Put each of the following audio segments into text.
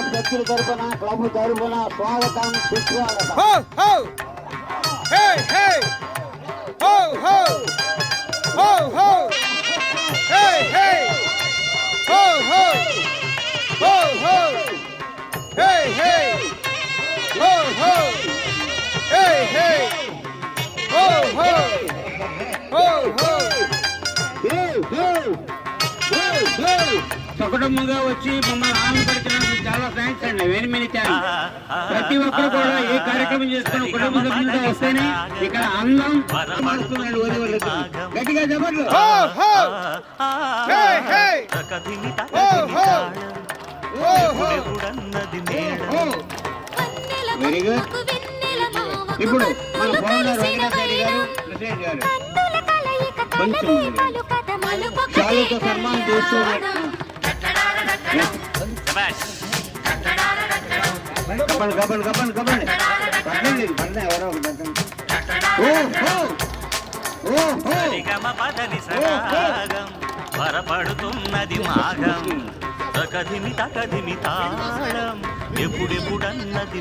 ಗಾಯಕ Hey, hey, ho, ho, hey, hey, ho, ho, hey, hey, ho, ho, hey, hey, ho, ho, hey, hey, ho, ho, hey, hey, ho, ho, hey, hey, ho, ho, hey, hey, hey, hey, hey, hey, hey, hey, hey, hey, hey, hey, hey, hey, సకుటుంబంగా వచ్చి మమ్మల్ని ఆనందపరిచినందుకు చాలా thanks అండి. Very many thanks ప్రతి ఒక్కరు కూడా ఏ కార్యక్రమం చేసుకుని కుటుంబ సభ్యులతో వస్తేనే ఇక్కడ అందం గట్టిగా చెప్పట్లు. వెరీ గుడ్ ఇప్పుడు మన ఫౌండర్ వెంకటాచారి గారు ప్రెసిడెంట్ గారు కొంచెం చాలుతో సన్మానం చేస్తూ కప్పండి కప్పండి కప్పండి కప్పండి పట్టండి పట్టండి ఎవరో ఓ ఓ పదని సరాగం వరపడుతున్నది మాగం తకదిమి తకదిమి తాళం. ఎప్పుడెప్పుడన్నది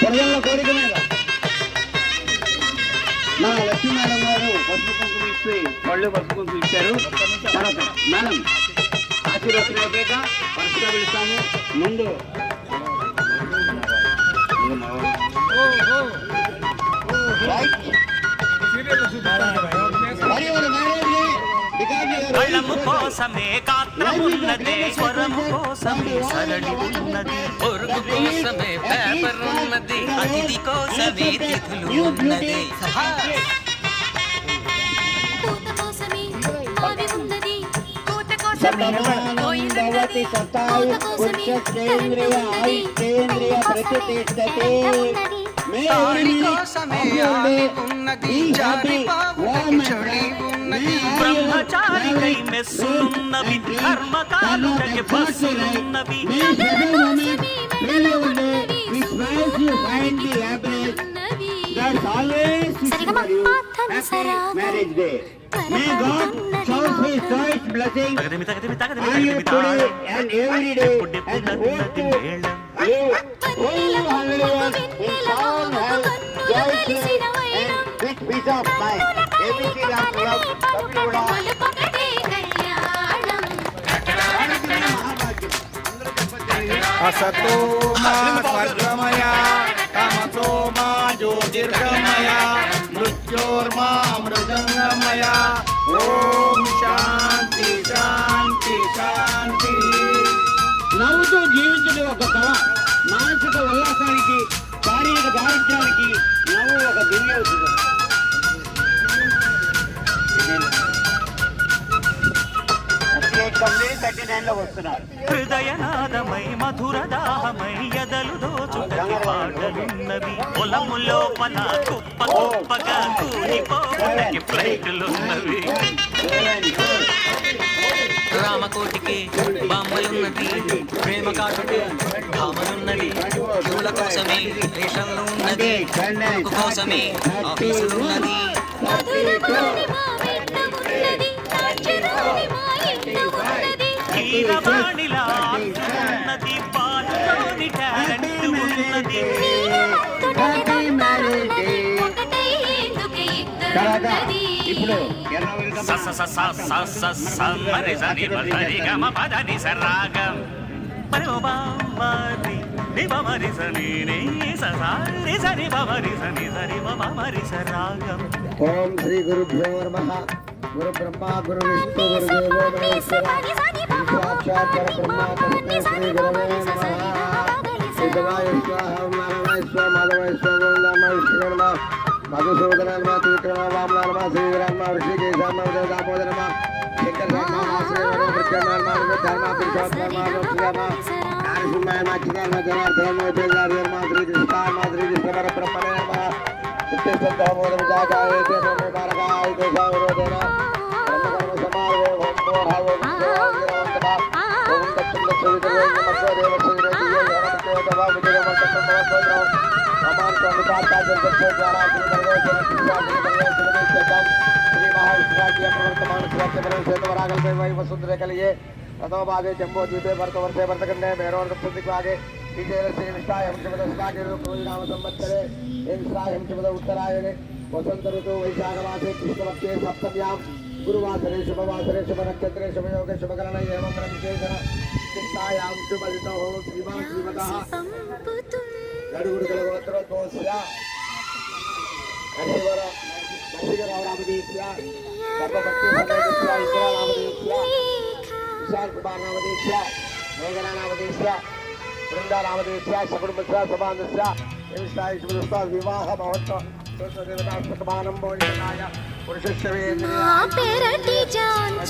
ప్రజల కోరిక మీద. మన లక్ష్మీ మేడం గారు పసుపు కుంకుమ ఇచ్చి పళ్ళు పసుపు కుంకుమ ఇచ్చారు. తర్వాత మేడం ఆశీర్వచనం అయిపోయాక పసుపుగా పిలుస్తాము ముందు. మరి ఒక మ్యారేజ్ని రికార్డ్ కోసమే కాత్రమున్నదే స్వరము కోసమే సరళి ఉన్నది పొరుగు కోసమే పేపర్ ఉన్నది అతిథి కోసమే తిథులు ఉన్నది కోసమే కోసమే ప్రతిష్టతే తాళి కోసమే ఆవి ఉన్నది జారి పావుటకి చొడి ఉన్నది బ్రహ్మచారికై మెస్సులున్నవి కర్మకాలుడకి బస్సులున్నవి the marriage day may God shower his choice తగదిమి on you today and every day and hope ఎప్పుడెప్పుడన్నది असतो मर्गमया तमसो मा ज्योतिर्गमया मृत्योर्मा मृदङ्गमया ॐ शांति शांति शांति। నవ్వుతూ జీవించడం ఒక కళ. మానసిక ఉల్లాసానికి శారీరక దారిద్ర్యానికి నవ్వు ఒక దివ్య హృదయనాదమై మధురదాహమై ఎదలు దోచుటకి పాటలున్నవి. పొలము లోపల కుప్ప కుప్పగా ఫ్లైట్లున్నవి. రామకోటికి బామ్మలున్నది ప్రేమ కాటుకి భామలున్నది పూల కోసమే రేషన్లు ఉన్నది కోసమే ఆఫీసులు ఉన్నది మధురమాని సరాగం ఓం శ్రీ గురుభ్యో నమ. గురు బ్రహ్మ గురు విష్ణు గురు దేవో మహేశ్వర. సాక్షాత్ పరబ్రహ్మ శ్రీ గురవే నమ. శివాయ స్వాహ నారాయణ స్వ మాధవ మధుసూదన నమ త్రివిక్రమ వామన నమ శ్రీరామ ఋషికేశ నమ దామోదర నమ శంకర నమ శ్రీ వర ప్రత్యమ నమ ధర్మ పురుషోత్తమ నమ శ్రీరామ నరసింహాయ నమ చిన్న నమ జనార్దన నమ బేదారి నమ శ్రీ కృష్ణ నమ भगवान को अनुपात का जनतंत्र द्वारा श्री महाविष्णु प्रवर्तमान क्षेत्र में वही वसुंधरे वसंत ऋतु, वैशाखमासे कृष्णवत्ते सप्तम्यां गुरुवासरे, शुभवासरे शुभनक्षत्रे शुभयोगे शुभकरणे एवं रविशेषण నడుగుడుగల ఇంద్రారామదేశ్య విశాల్ కుమార్ నామదేశ్య మేఘనా నామదేశ్య బృందా నామదేశ్య సకుటుంబస్య సమానస్య విశాయ శుభదస్త వివాహ మహోత్సవ. పెరటి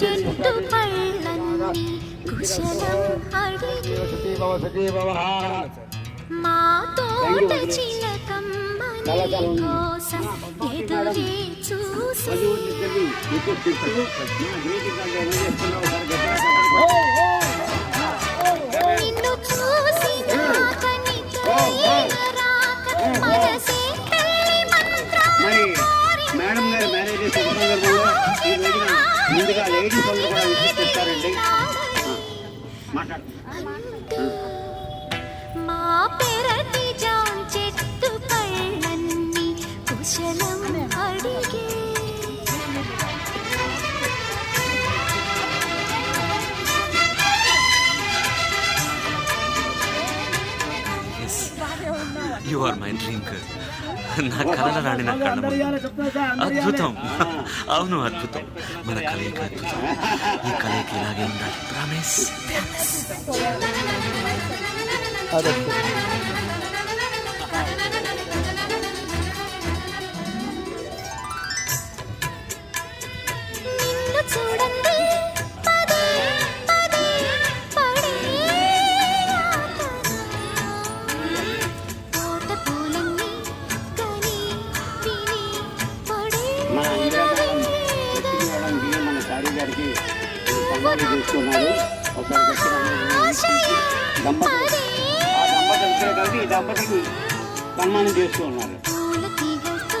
చెట్టు పళ్ళన్నీ కుశలం అడిగి. సతీభవ మా తోట చిలకమ్మ కోసం ఎదురే చూసి. నిన్ను చూసి నాకనితో రాక మనసే పెళ్ళి మరి మంత్రాలు మేడం గారి మ్యారేజ్ శుభ సందర్భంగా ఈ రోజున ముందుగా లేడీస్ అందరూ కూడా విజిట్ చేస్తారండి మాట్లాడు. పెరటి జాన్ చెట్టు పళ్ళన్నీ కుశలం అడిగే. You are my dream girl నా కలల రాణి నా కళ్ళ. అద్భుతం. అవును అద్భుతం. మన కలయిక అద్భుతం. ఈ కలయిక ఇలాగే ఉండాలి. ప్రామిస్ నిన్ను మన గారికి ఒకసారి గట్టిగా ఇద్దరు కలిసి ఈ దంపతికి సన్మానం చేస్తూ ఉన్నారు. పూల తీగలతో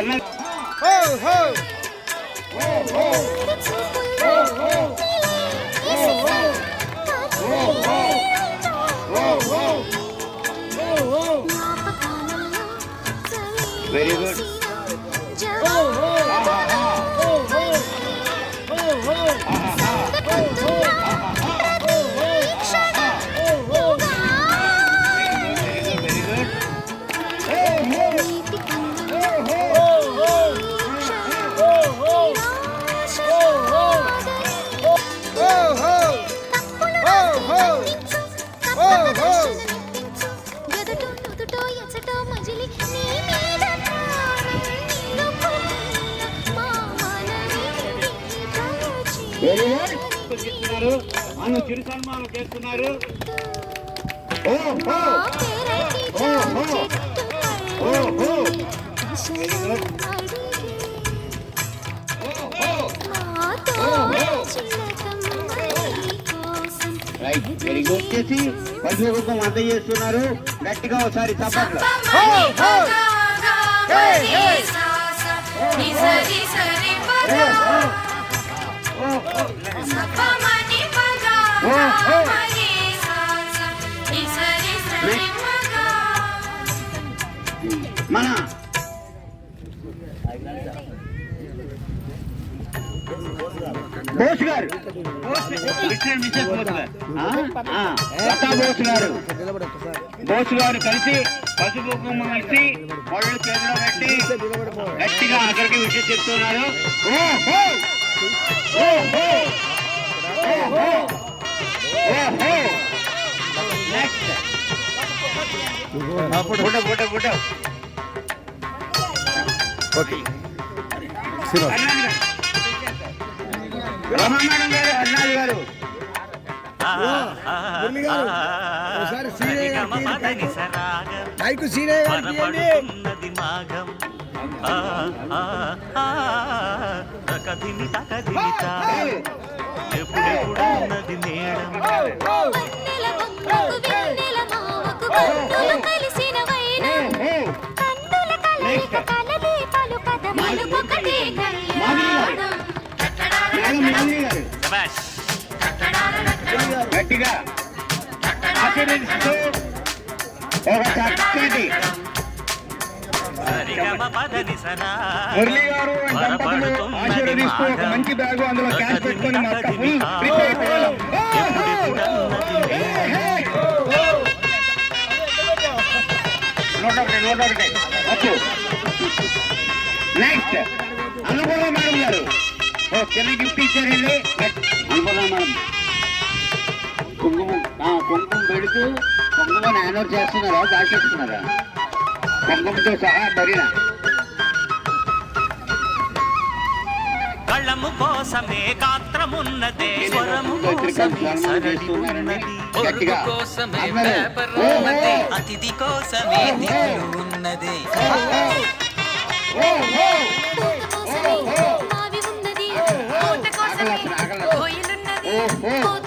పెరటి జాన్ చేస్తున్నారు అన్న చిరు సన్మానం చేస్తున్నారు ఓ ఓ ఓహో రైట్ వెరీ గుడ్ చేసి పశువు కుక్కం చేస్తున్నారు గట్టిగా ఒకసారి చప్పట్లు మన బోస్ మన బోస్ గారు. బోస్ గారు బోస్ గారు కలిసి పసుపు కుంకుమ కలిసి పళ్ళు చేతిలో పెట్టి గట్టిగా అక్కడికి విషయం చెప్తున్నారు ఫోటో ఫోటో అన్నాడు గారు. అన్నాడు గారు ఒకసారి సీనే గారికి మైకు సీనే గారికి మాఘం తకదిమి తాళం. ఎప్పుడెప్పుడున్నది మేడం వన్నెల బొమ్మకు వెన్నెల మావకు కన్నులు కలిసిన. గట్టిగా. ఒక చక్కటి. మురళి గారు ఆశీర్వదిస్తూ ఒక మంచి బ్యాగు అందులో క్యాష్ పెట్టుకొని మా ఫుల్ అయిపోయాం. నూట ఒకటి నూట ఒకటి వచ్చు నెక్స్ట్ అనుపూర్ణ మేడం గారు. ఓ చిన్న గిఫ్ట్ ఇచ్చారండి. అనుపూర్ణ మేడం. కుంకుమ కుంకుమ పెడుతూ కుంకుమ నానోర్ చేస్తున్నారా దాచేస్తున్నారా? కుంకుమతో సహా మరినా. కళ్ళము కోసమే గాత్రమున్నదే స్వరము కోసమే సరళి ఉన్నది పొరుగు కోసమే పేపర్ ఉన్నది అతిథి కోసమే దిగులు ఉన్నది. పూత కోసమే కోయిలున్నది. కోత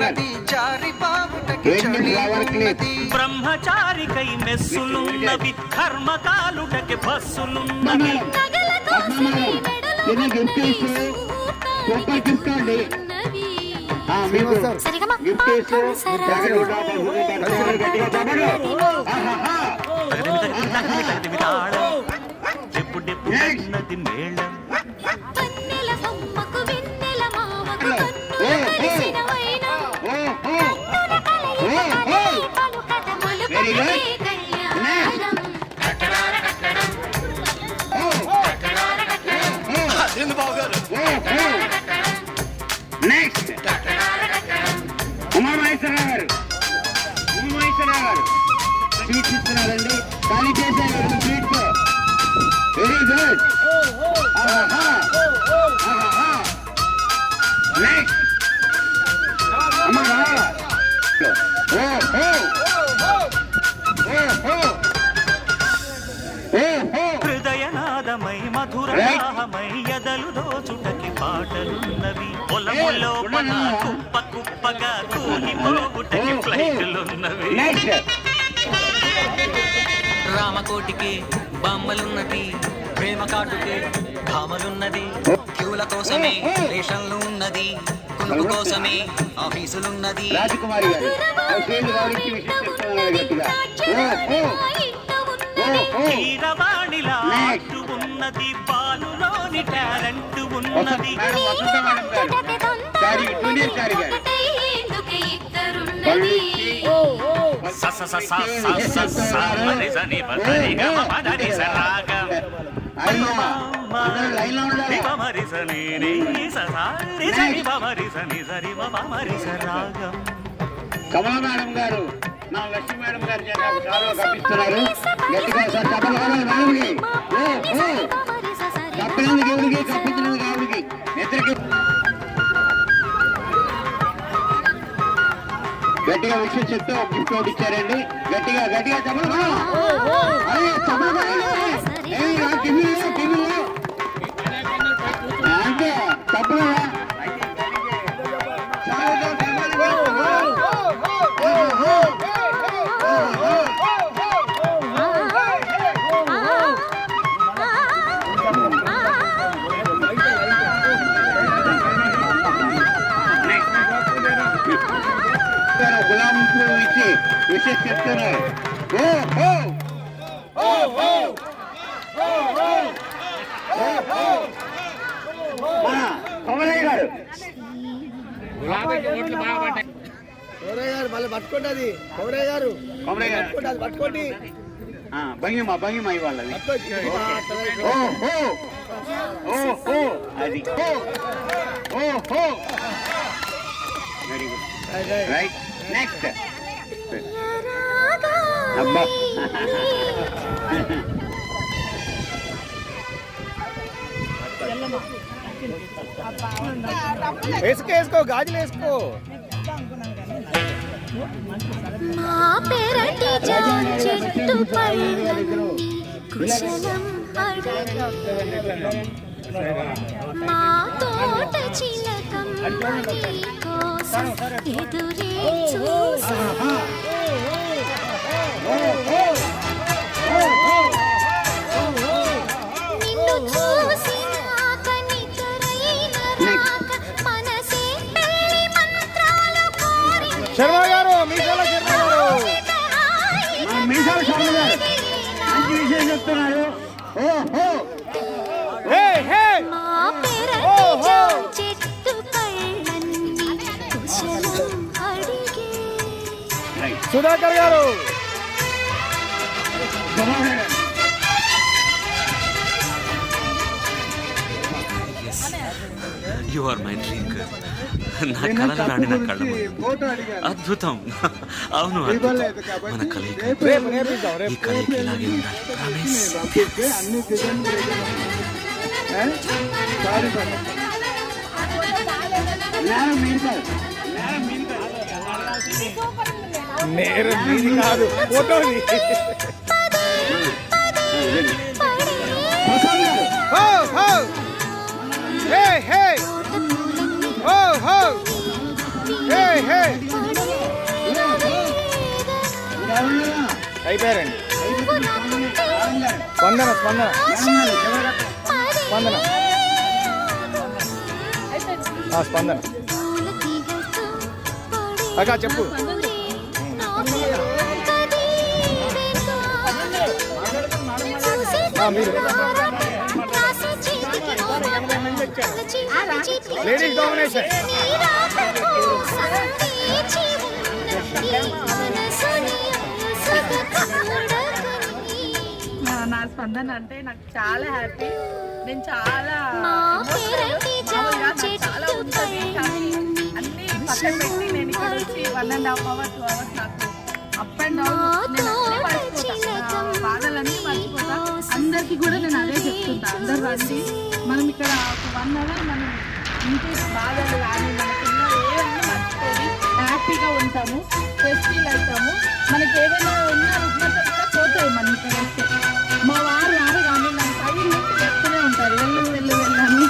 ఉన్నది జారి బాబుటకి ఏంటి చలి? ఉన్నది. బ్రహ్మచారికై మెస్సులున్నవి కర్మకాలుటకి బస్సులున్నవి. నగల కోసమే వెరీ గుడ్ నెక్స్ట్ అమ్మా ఓ ఓ హృదయనాదమై మధురదాహమై ఎదలు దోచుటకి పాటలున్నవి పొలములో కుప్ప కుప్పగా కూలిపోవుటకి ఫ్లైట్లున్నవి. రామకోటికి బామ్మలున్నది ప్రేమ కాటుకే భామలున్నది క్యూల కోసమే రేషన్లు ఉన్నది కునుకు కోసమే ఆఫీసులున్నది. రాజకుమారి గారు ఉన్నది బాలులోని టాలెంట్ ఉన్నది. కమలా మేడం గారు నా లక్ష్మి మేడం గారు చాలా కప్పిస్తున్నారు గట్టిగా సార్ చెప్పలు కావాలి మేడంకి కప్పినందుకు ఎవరికి కప్పించినందుకు ఎవరికి ఇద్దరికి గట్టిగా విషయం చెప్తూ ఒక గిఫ్ట్ ఒకటి ఇచ్చారండి. గట్టిగా గట్టిగా చెప్పలు అయ్యే చెప్పలు మన కొమరయ్య గారు. కౌరయ్య గారు మళ్ళీ పట్టుకోండి అది. కౌరయ్య గారు కొమరయ్య గారు. పట్టుకోండి అది పట్టుకోండి. ఆ, భంగిమ భంగిమ ఇవ్వాలి. ఓ హో! ఓ హో! అది. ఓ హో! వెరీ గుడ్ రైట్ నెక్స్ట్ అబ్బా. వేసుకో వేసుకో గాజులు వేసుకో. మా పెరటి చెట్టు కుశలం మా తోట చిలకమ్మ నీ కోసం ఎదురే చూసి శర్మ గారు మీసాల శర్మ గారు మీసాల శర్మ గారు మంచి విషయం చెప్తున్నారు. హో హే. ఓహో! సుధాకర్ గారు. You are my dream girl నా కళలు రాని నా కళ్ళ అద్భుతం. అవును మన కలయిక. ఈ కలయిక ఇలాగే ఉండాలి నేరం కాదు నేరం అయిపోయారండి స్పందన. స్పందన. స్పందన స్పందన. అక్క చెప్పు. లేడీస్ డామినేషన్ నా- స్పందన అంటే నాకు చాలా హ్యాపీ నేను చాలా చాలా ఉంటుంది. కానీ అన్ని పక్కన పెట్టి నేను ఇక్కడ వచ్చి one and half hour two hours నాకు బాధలన్నీ మర్చిపోతా. అందరికీ కూడా నేను అదే చెప్తుంటా. అందరు రండి. మనం ఇక్కడ ఒక వన్ అవర్ మనం ఇంటి బాధలు కానీ మనకున్న మర్చిపోయి హ్యాపీగా ఉంటాము స్ట్రెస్ ఫీల్ అవుతాము మనకి ఏదైనా ఉన్న రుగ్మత కూడా పోతాయి మనం ఇక్కడ వస్తే మా వారు రారు కానీ నన్ను పై నుంచి చెప్తూనే ఉంటారు వెళ్ళు వెళ్ళు వెళ్ళని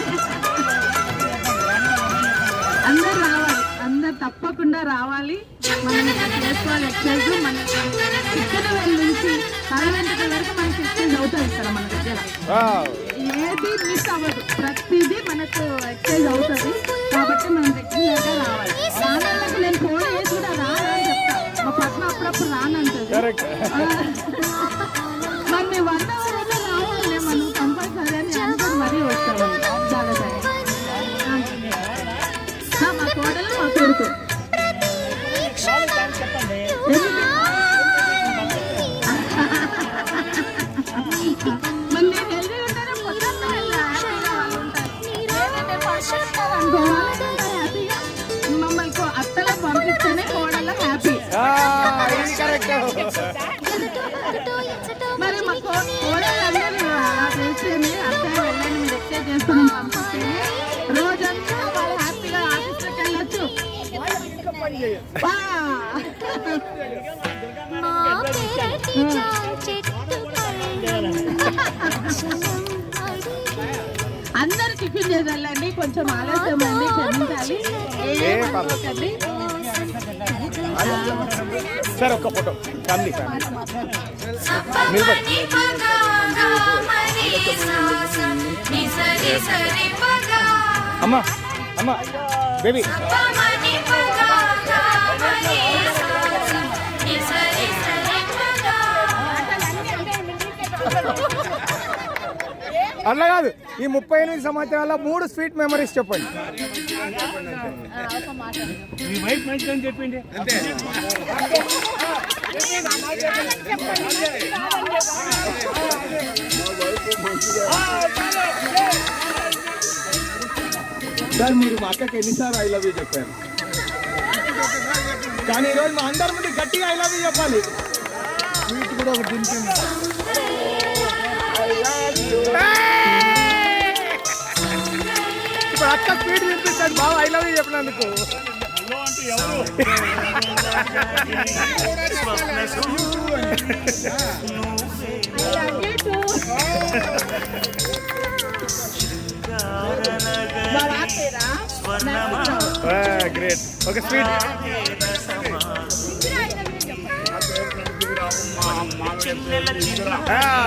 అందరు రావాలి. అందరు తప్పకుండా రావాలి. మనం చేసుకోవాలి ఎక్సర్సైజ్ మన ఇక్కడ వెళ్ళి నుంచి తలవెంటక వరకు మనకి ఎక్సర్సైజ్ అవుతుంది ఇక్కడ మన దగ్గర. ఏది మిస్ అవ్వదు. ప్రతిదీ మనకు ఎక్సర్సైజ్ అవుతుంది. కాబట్టి మనం రెగ్యులర్గా రావాలి. రానళ్ళకి నేను ఫోన్ చేసి కూడా రాను అని చెప్తా. మా పక్కన అప్పుడప్పుడు రానంటుంది. మరి హెల్దీ ఉంటారు వాళ్ళు ఉంటారు చేయాలండి కొంచెం ఆలస్యం అండి క్షమించాలి. సార్ ఒక్క ఫోటో. ఫ్యామిలీ అమ్మా అమ్మా బేబీ. అట్లా కాదు. ఈ ముప్పై ఎనిమిది సంవత్సరాల మూడు స్వీట్ మెమరీస్ చెప్పండి. సార్ మీరు మా అక్కకి ఎన్నిసార్లు ఐ లవ్ యూ చెప్పారు? కానీ ఈరోజు మా అందరి ముందు గట్టిగా ఐ లవ్ యూ చెప్పాలి. స్వీట్ కూడా ఒక తింటుంది అక్క స్పీడ్ వినిపిస్తాడు బాబు ఐ లవ్ యూ చెప్పినందుకు. గ్రేట్ ఒక స్వీట్.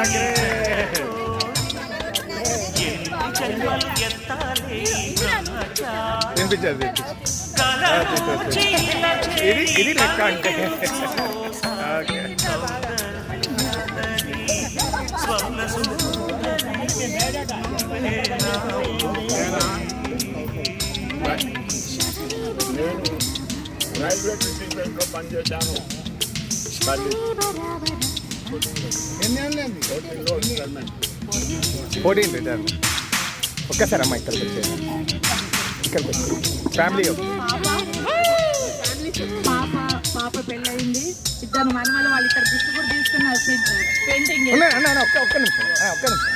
గ్రేట్ ఇది ఇది లెక్క అంటే. రైల్వే స్టేషన్లో పనిచేశాను ఫోర్టీన్ రిటర్న్ ఒక్కసారి అమ్మా ఇక్కడికి వచ్చేది ఇక్కడికి వచ్చి ఫ్యామిలీ పాప పాప పెళ్ళయింది ఇద్దరు మనమలు వాళ్ళు ఇక్కడ గిఫ్ట్ కూడా తీసుకున్నారు పెయింటింగ్ అన్న ఒక్క ఒక్క నిమిషం. ఆ, ఒక్క నిమిషం.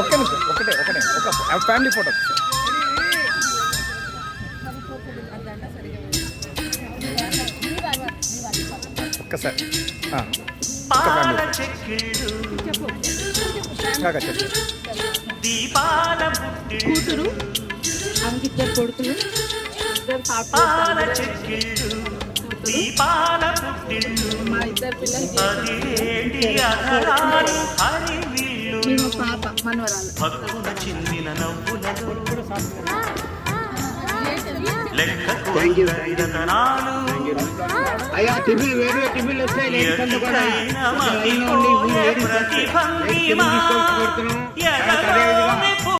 ఒక్క నిమిషం. ఒకటే ఒకటే. ఒక ఫ్యామిలీ ఫోటో ఒక్కసారి. ఒక్క ఫ్యామిలీ చెప్పు. కూతురు ఆమెకి ఇద్దరు కొడుకులు మా ఇద్దరు పిల్లలు పాప మనవరాలు. భక్తుల చిందిన నవ్వులలో లెక్కకు రతనాలు అయ్యా టిఫిన్ వేరే టిఫిన్లు కూడా. ఎదుటైన